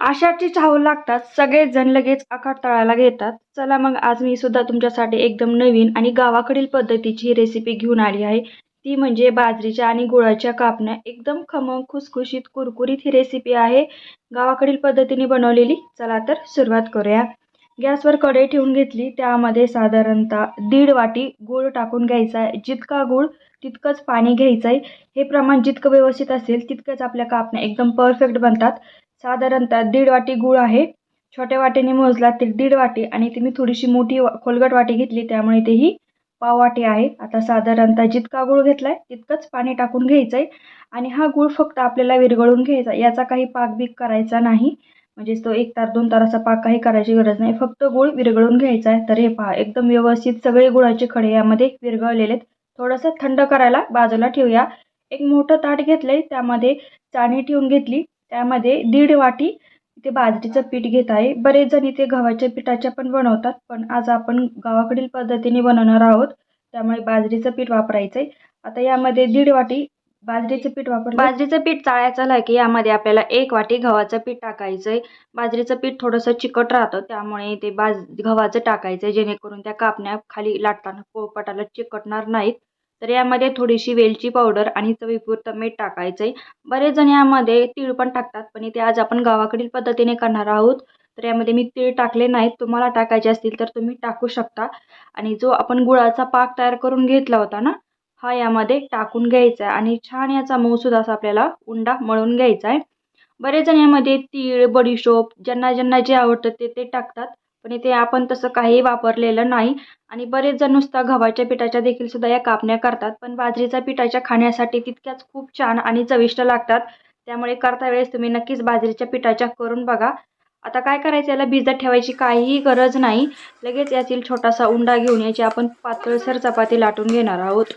आशाची चाहूल लागतात. सगळेजण लगेच आखाड तळायला घेतात. चला मग आज मी सुद्धा तुमच्यासाठी एकदम नवीन आणि गावाकडील पद्धतीची रेसिपी घेऊन आली आहे. ती म्हणजे बाजरीच्या आणि गुळाच्या कापण्या. एकदम खमंग खुसखुशीत कुरकुरीत ही रेसिपी आहे. गावाकडील पद्धतीने बनवलेली. चला तर सुरुवात करूया. गॅसवर कढई ठेवून घेतली. त्यामध्ये साधारणतः दीड वाटी गूळ टाकून घ्यायचा आहे. जितका गूळ तितकंच पाणी घ्यायचं आहे. हे प्रमाण जितकं व्यवस्थित असेल तितकंच आपल्या कापण्या एकदम परफेक्ट बनतात. साधारणतः दीड वाटी गूळ आहे. छोट्या वाटीने मोजला तर दीड वाटी आणि ती मी थोडीशी मोठी वा- खोलगट वाटी घेतली त्यामुळे तेही पाव वाटी आहे. आता साधारणतः जितका गूळ घेतलाय तितकंच पाणी टाकून घ्यायचं आहे आणि हा गूळ फक्त आपल्याला विरघळून घ्यायचा. याचा काही पाक बीक करायचा नाही. म्हणजेच तो एक तार दोन ताराचा पाक काही करायची गरज नाही. फक्त गूळ विरघळून घ्यायचा आहे. तर हे पहा एकदम व्यवस्थित सगळे गुळाचे खडे यामध्ये विरघळलेले आहेत. थोडंसं थंड करायला बाजूला ठेवूया. एक मोठं ताट घेतलंय त्यामध्ये चाणी ठेवून घेतली. त्यामध्ये दीड वाटी इथे बाजरीचं पीठ घेत आहे. बरेच जण इथे गव्हाच्या पिठाच्या पण बनवतात पण आज आपण गावाकडील पद्धतीने बनवणार आहोत. त्यामुळे बाजरीचं पीठ वापरायचं आहे आता यामध्ये दीड वाटी बाजरीचं पीठ वापर बाजरीचं पीठ चाळायचं झालं की यामध्ये आपल्याला एक वाटी गव्हाचं पीठ टाकायचं आहे बाजरीचं पीठ थोडंसं चिकट राहतं त्यामुळे ते बाज गव्हाचं टाकायचं आहे जेणेकरून त्या कापण्या खाली लाटताना पोळपाटाला चिकटणार नाहीत. तर यामध्ये थोडीशी वेलची पावडर आणि चवीपुरतं मीठ टाकायचं आहे बरेच जण यामध्ये तीळ पण टाकतात पण इथे आज आपण गावाकडील पद्धतीने करणार आहोत. तर यामध्ये मी तीळ टाकले नाहीत. तुम्हाला टाकायचे असतील तर तुम्ही टाकू शकता. आणि जो आपण गुळाचा पाक तयार करून घेतला होता ना हा यामध्ये टाकून घ्यायचा आहे. आणि छान याचा मऊसुद्धा असा आपल्याला उंडा मळून घ्यायचा आहे. बरेच जण यामध्ये तीळ बडीशोप ज्यांना ज्यांना जे आवडतं ते ते टाकतात. पण इथे आपण तसं काही वापरलेलं नाही. आणि बरेच जण नुसता गव्हाच्या पिठाच्या देखील सुद्धा या कापण्या करतात. पण बाजरीच्या पिठाच्या खाण्यासाठी तितक्याच खूप छान आणि चविष्ट लागतात. त्यामुळे करता वेळेस तुम्ही नक्कीच बाजरीच्या पिठाच्या करून बघा. आता काय करायचं? याला भिजत ठेवायची काहीही गरज नाही. लगेच यातील छोटासा उंडा घेऊन याची आपण पातळसर चपाती लाटून घेणार आहोत.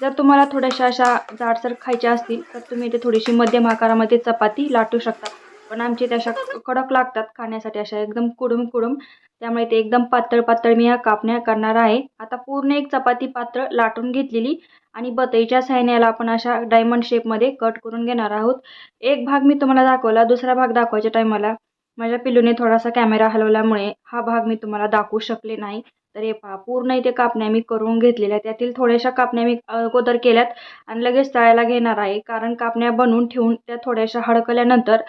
जर तुम्हाला थोड्याशा अशा जाडसर खायच्या असतील तर तुम्ही इथे थोडीशी मध्यम आकारामध्ये चपाती लाटू शकता. पण आमची त्या अशा कडक लागतात खाण्यासाठी अशा एकदम कुडूम कुडूम त्यामुळे ते एकदम पातळ पातळ मी ह्या कापण्या करणार आहे. आता पूर्ण एक चपाती पातळ लाटून घेतलेली आणि बतईच्या सैन्याला आपण अशा डायमंड शेपमध्ये कट करून घेणार आहोत. एक भाग मी तुम्हाला दाखवला दुसरा भाग दाखवायच्या टायमाला माझ्या पिल्लूने थोडासा कॅमेरा हलवल्यामुळे हा भाग मी तुम्हाला दाखवू शकले नाही. तर हे पहा पूर्ण इथे कापण्या मी करून घेतलेल्या त्यातील थोड्याशा कापण्या मी अगोदर केल्यात आणि लगेच तळायला घेणार आहे. कारण कापण्या बनवून ठेवून त्या थोड्याशा हडकल्यानंतर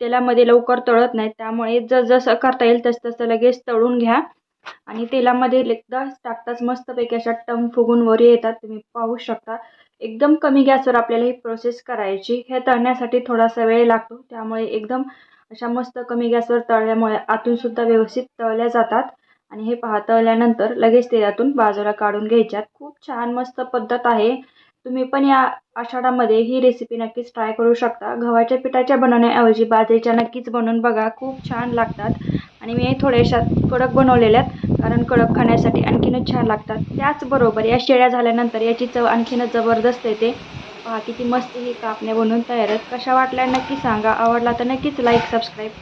तेलामध्ये लवकर तळत नाहीत त्यामुळे जसं करता येईल तसं तसं लगेच तळून घ्या. आणि तेलामध्ये एकदा टाकताच मस्तपैकी अशा टम फुगून वर येतात. तुम्ही पाहू शकता. एकदम कमी गॅसवर आपल्याला ही प्रोसेस करायची. हे तळण्यासाठी थोडासा वेळ लागतो. त्यामुळे एकदम अशा मस्त कमी गॅसवर तळल्यामुळे आतूनसुद्धा व्यवस्थित तळल्या जातात. आणि हे पहा तळल्यानंतर लगेच तेलातून बाजूला काढून घ्यायच्यात. खूप छान मस्त पद्धत आहे. तुम्ही पण या आषाढामध्ये ही रेसिपी नक्कीच ट्राय करू शकता. गव्हाच्या पिठाच्या बनवण्याऐवजी बाजरीच्या नक्कीच बनवून बघा. खूप छान लागतात. आणि मी थोड्याशा कडक बनवलेल्या आहेत. कारण कडक खाण्यासाठी आणखीनच छान लागतात. त्याचबरोबर या शेळ्या झाल्यानंतर याची चव आणखीनच जबरदस्त येते. पहा किती मस्त ही कापण्या बनवून तयार आहेत. कशा वाटल्या नक्की सांगा. आवडला तर नक्कीच लाईक सबस्क्राईब